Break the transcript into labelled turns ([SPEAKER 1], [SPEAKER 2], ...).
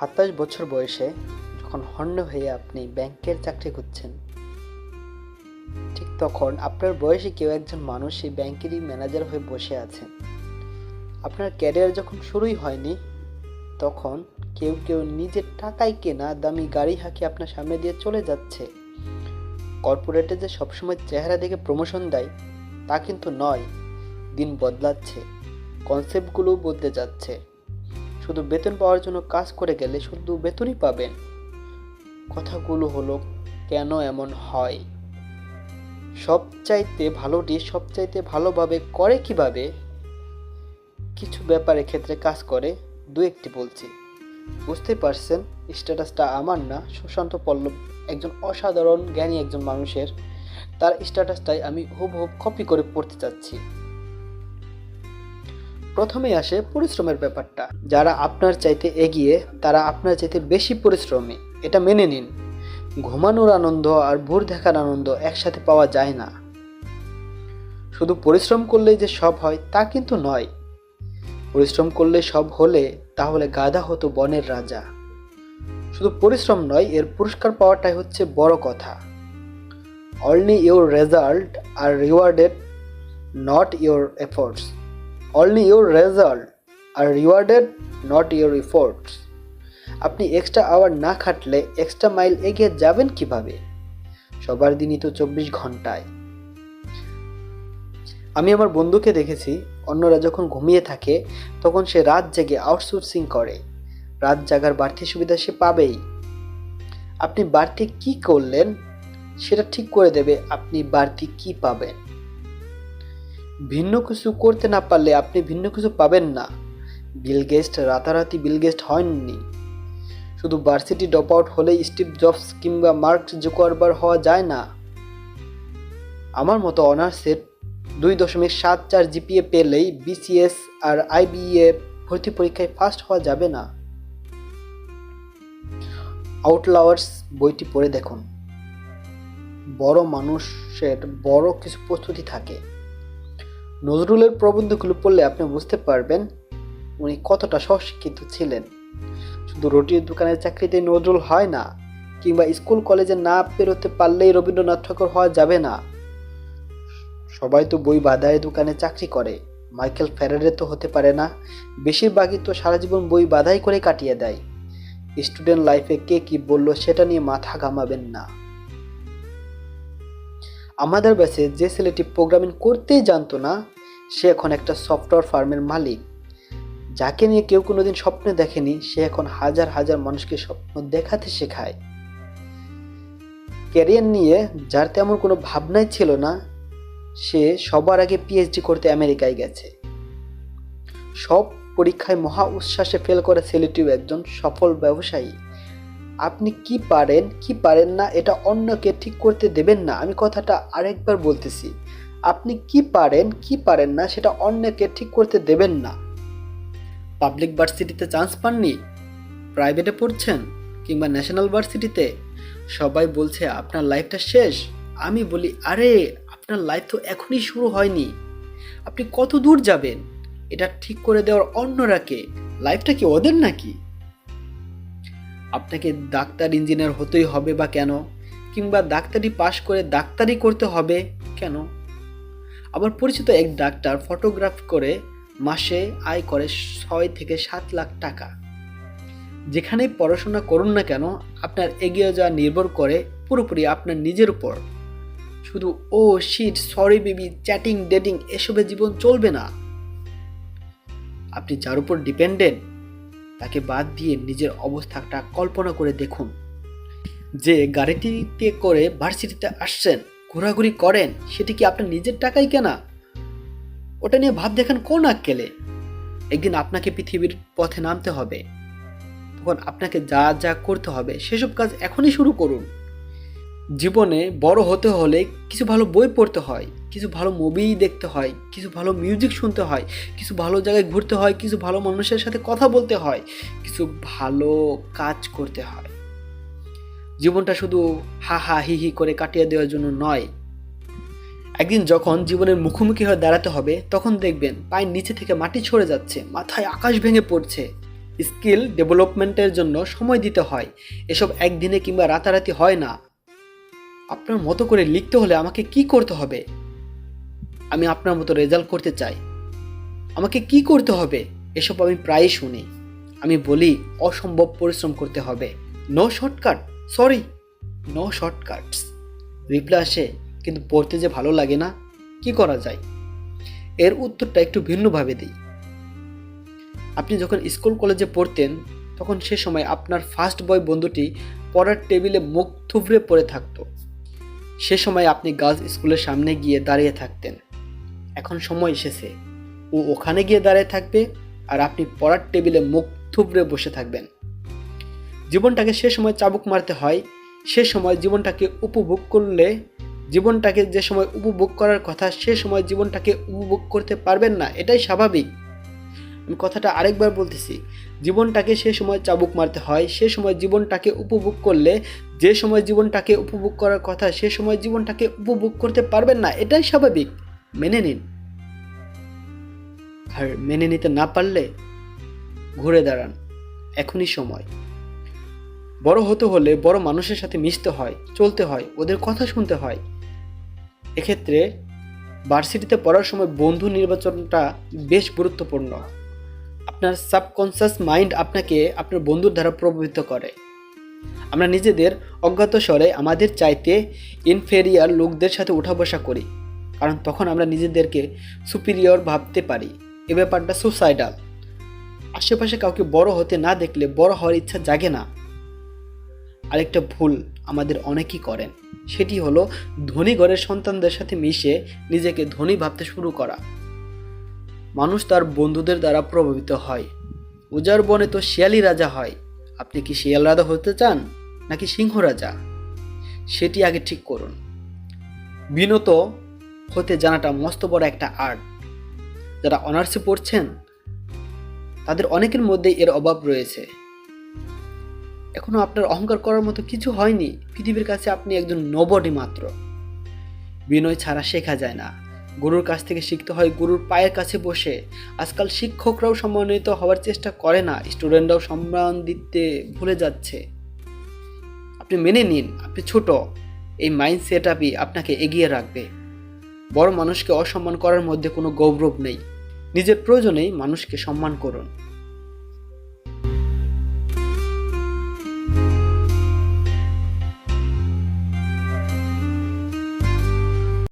[SPEAKER 1] সাতাশ বছর বয়সে যখন হন্য হয়ে আপনি ব্যাংকের চাকরি করছেন ঠিক তখন আপনার বয়সে কেউ একজন মানুষ সেই ব্যাংকেরই ম্যানেজার হয়ে বসে আছেন। আপনার ক্যারিয়ার যখন শুরুই হয়নি, তখন কেউ কেউ নিজের টাকায় কেনা দামি গাড়ি হাঁকিয়ে আপনার সামনে দিয়ে চলে যাচ্ছে। কর্পোরেটে যে সবসময় চেহারা দেখে প্রমোশন দেয়, তা কিন্তু নয়। দিন বদলাচ্ছে কনসেপ্টগুলোও বদলে যাচ্ছে। শুধু বেতন পাওয়ার জন্য কাজ করে গেলে শুধু বেতনই পাবেন। কথাগুলো হলো, কেন এমন হয়? সবচাইতে ভালোটি সবচাইতে ভালোভাবে করে কীভাবে? কিছু ব্যাপারে ক্ষেত্রে কাজ করে, দু একটি বলছি। বুঝতে পারছেন স্ট্যাটাসটা আমার না। সুশান্ত পল্লব একজন অসাধারণ, জ্ঞানী একজন মানুষের। তার স্ট্যাটাসটাই আমি হুব হুব কপি করে পড়তে চাচ্ছি। প্রথমেই আসে পরিশ্রমের ব্যাপারটা। যারা আপনার চাইতে এগিয়ে, তারা আপনার চাইতে বেশি পরিশ্রমী। এটা মেনে নিন। ঘুমানোর আনন্দ আর ভোর দেখার আনন্দ একসাথে পাওয়া যায় না। শুধু পরিশ্রম করলেই যে সব হয়, তা কিন্তু নয়। পরিশ্রম করলে সব হলে, তাহলে গাধা হতো বনের রাজা। শুধু পরিশ্রম নয়, এর পুরস্কার পাওয়াটাই হচ্ছে বড় কথা। Only your result are rewarded not your efforts only your result are rewarded not your efforts আপনি এক্সট্রা আওয়ার না খাটলে এক্সট্রা মাইল এগিয়ে যাবেন কীভাবে? সবার দিনই তো চব্বিশ ঘন্টায়। আমি আমার বন্ধুকে দেখেছি, অন্যরা যখন ঘুমিয়ে থাকে, তখন সে রাত জেগে আউটসোর্সিং করে। রাত জাগার বাড়তি সুবিধা সে পাবেই। আপনি বাড়তি কি করলেন, সেটা ঠিক করে দেবে আপনি বাড়তি কি পাবেন। ভিন্ন কিছু করতে না পারলে আপনি ভিন্ন কিছু পাবেন না। বিল গেস্ট রাতারাতি বিল গেস্ট হয়নি। শুধু ভার্সিটি ড্রপ আউট হলেই স্টিভ জবস কিংবা মার্ক জুকারবার হওয়া যায় না। আমার মতো অনার্সের দুই দশমিক সাত চার জিপিএ পেলেই বিসিএস আর আইবিএ ভর্তি পরীক্ষায় ফার্স্ট হওয়া যাবে না। আউটলাওয়ার্স বইটি পড়ে দেখুন। বড় মানুষের বড় কিছু প্রস্তুতি থাকে। নজরুলের প্রবন্ধগুলো পড়লে আপনি বুঝতে পারবেন উনি কতটা স্বশিক্ষিত ছিলেন। শুধু রুটির দোকানের চাকরিতে নজরুল হয় না, কিংবা স্কুল কলেজে না পেরোতে পারলেই রবীন্দ্রনাথ ঠাকুর হওয়া যাবে না। সবাই তো বই বাধায় দোকানে চাকরি করে, মাইকেল ফ্যারাডে তো হতে পারে না, বেশিরভাগই তো সারা জীবন বই বাধাই করে কাটিয়ে দেয়। স্টুডেন্ট লাইফে কে কি বলল সেটা নিয়ে মাথা ঘামাবেন না। আমাদের ব্যাচে যে ছেলেটি প্রোগ্রামিং করতেই জানতো না, সে এখন একটা সফটওয়্যার ফার্মের মালিক। যাকে নিয়ে কেউ কোনো দিন স্বপ্নে দেখেনি, সে এখন হাজার হাজার মানুষকে স্বপ্ন দেখাতে শেখায়। ক্যারিয়ার নিয়ে যার তেমন কোনো ভাবনাই ছিল না, সে সবার আগে পিএইচডি করতে আমেরিকায় গেছে। সব পরীক্ষায় মহা উচ্ছ্বাসে ফেল করে ছেলেটিও একজন সফল ব্যবসায়ী। আপনি কি পারেন কি পারেন না, এটা অন্যকে ঠিক করতে দেবেন না। আমি কথাটা আরেকবার বলতেছি। আপনি কি পারেন কি পারেন না, সেটা অন্যকে ঠিক করতে দেবেন না। পাবলিক ভার্সিটিতে চান্স পাননি? প্রাইভেটে পড়ছেন কিংবা ন্যাশনাল ভার্সিটিতে? সবাই বলছে, আপনার লাইফটা শেষ। আমি বলি, আরে, আপনার লাইফ তো এখনই শুরু হয়নি। আপনি কত দূর যাবেন? এটা ঠিক করে দেওয়ার অন্যরা কে? লাইফটা কি ওদের নাকি? আপনাকে ডাক্তার ইঞ্জিনিয়ার হতেই হবে বা কেন? কিংবা ডাক্তারি পাশ করে ডাক্তারি করতে হবে কেন? আবার পরিচিত এক ডাক্তার ফটোগ্রাফ করে মাসে আয় করে ছয় থেকে সাত লাখ টাকা। যেখানেই পড়াশোনা করুন না কেন, আপনার এগিয়ে যাওয়া নির্ভর করে পুরোপুরি আপনার নিজের উপর। শুধু, ও shit sorry baby chatting dating এসবে জীবন চলবে না। আপনি যার উপর ডিপেন্ডেন্ট তাকে বাদ দিয়ে নিজের অবস্থাটা কল্পনা করে দেখুন। যে গাড়িটিতে করে ভার্সিটিতে আসছেন, ঘোরাঘুরি করেন, সেটি কি আপনার নিজের টাকাই কেনা? ওটা নিয়ে ভাব দেখেন কোন আক্কেলে? একদিন আপনাকে পৃথিবীর পথে নামতে হবে। তখন আপনাকে যা যা করতে হবে, সেসব কাজ এখনই শুরু করুন। জীবনে বড় হতে হলে কিছু ভালো বই পড়তে হয়, কিছু ভালো মুভি দেখতে হয়, কিছু ভালো মিউজিক শুনতে হয়, কিছু ভালো জায়গায় ঘুরতে হয়, কিছু ভালো মানুষের সাথে কথা বলতে হয়, কিছু ভালো কাজ করতে হয়। জীবনটা শুধু হা হা হি হি করে কাটিয়ে দেওয়ার জন্য নয়। একদিন যখন জীবনের মুখোমুখি হয়ে দাঁড়াতে হবে, তখন দেখবেন পায়ের নিচে থেকে মাটি ছড়ে যাচ্ছে, মাথায় আকাশ ভেঙে পড়ছে। স্কিল ডেভেলপমেন্টের জন্য সময় দিতে হয়। এসব একদিনে কিংবা রাতারাতি হয় না। আপনার মতো করে লিখতে হলে আমাকে কি করতে হবে? আমি আপনার মতো রেজাল্ট করতে চাই। আমাকে কি করতে হবে? এসব আমি প্রায়ই শুনি। আমি বলি, অসম্ভব পরিশ্রম করতে হবে। No shortcut sorry no shortcuts reply আসে, কিন্তু পড়তে যে ভালো লাগে না, কি করা যায়? এর উত্তরটা একটু ভিন্নভাবে দিই। আপনি যখন স্কুল, কলেজে পড়তেন, তখন সে সময় আপনার ফার্স্ট বয় বন্ধুটি পড়ার টেবিলে মুখ থুবড়ে পড়ে থাকতো। সে সময় আপনি গার্লস স্কুলের সামনে গিয়ে দাঁড়িয়ে থাকতেন। এখন সময় এসেছে। ও ওখানে গিয়ে দাঁড়িয়ে থাকবে আর আপনি পড়ার টেবিলে মুখ থুবড়ে বসে থাকবেন। জীবনটাকে সে সময় চাবুক মারতে হয়, সে সময় জীবনটাকে উপভোগ করলে, জীবনটাকে যে সময় উপভোগ করার কথা, সে সময় জীবনটাকে উপভোগ করতে পারবেন না, এটাই স্বাভাবিক। আমি কথাটা আরেকবার বলতেছি জীবনটাকে সে সময় চাবুক মারতে হয়, সে সময় জীবনটাকে উপভোগ করলে, যে সময় জীবনটাকে উপভোগ করার কথা, সে সময় জীবনটাকে উপভোগ করতে পারবেন না, এটাই স্বাভাবিক। মেনে নিন। আর মেনে নিতে না পারলে ঘুরে দাঁড়ান। এখনই সময়। বড় হতে হলে বড় মানুষের সাথে মিশতে হয়, চলতে হয়, ওদের কথা শুনতে হয়। এক্ষেত্রে ভার্সিটিতে পড়ার সময় বন্ধু নির্বাচনটা বেশ গুরুত্বপূর্ণ। আপনার সাবকনসিয়াস মাইন্ড আপনাকে আপনার বন্ধুর দ্বারা প্রভাবিত করে। আমরা নিজেদের অজ্ঞাত স্বরে আমাদের চাইতে ইনফেরিয়ার লোকদের সাথে উঠা বসা করি, কারণ তখন আমরা নিজেদেরকে সুপিরিয়র ভাবতে পারি। এ ব্যাপারটা সুসাইডাল আশেপাশে কাউকে বড় হতে না দেখলে বড় হওয়ার ইচ্ছা জাগে না। আরেকটা ভুল আমাদের অনেকেই করেন, সেটি হলো ধনী ঘরের সন্তানদের সাথে মিশে নিজেকে ধনী ভাবতে শুরু করা। মানুষ তার বন্ধুদের দ্বারা প্রভাবিত হয়। উজার বনে তো শিয়ালি রাজা হয়। আপনি কি শিয়াল রাজা হতে চান, নাকি সিংহ রাজা? সেটি আগে ঠিক করুন। বিনত হতে জানাটা মস্ত বড় একটা আর্ট। যারা অনার্সে পড়ছেন, তাদের অনেকের মধ্যে এর অভাব রয়েছে। এখনও আপনার অহংকার করার মতো কিছু হয়নি। পৃথিবীর কাছে আপনি একজন নবডি মাত্র। বিনয় ছাড়া শেখা যায় না। গুরুর কাছ থেকে শিখতে হয়, গুরুর পায়ের কাছে বসে। আজকাল শিক্ষকরাও সম্মানিত হওয়ার চেষ্টা করে না স্টুডেন্টরাও সম্মান দিতে ভুলে যাচ্ছে। আপনি মেনে নিন, আপনি ছোট। এই মাইন্ড সেট আপই আপনাকে এগিয়ে রাখবে। বড় মানুষকে অসম্মান করার মধ্যে কোনো গৌরব নেই। নিজের প্রয়োজনেই মানুষকে সম্মান করুন।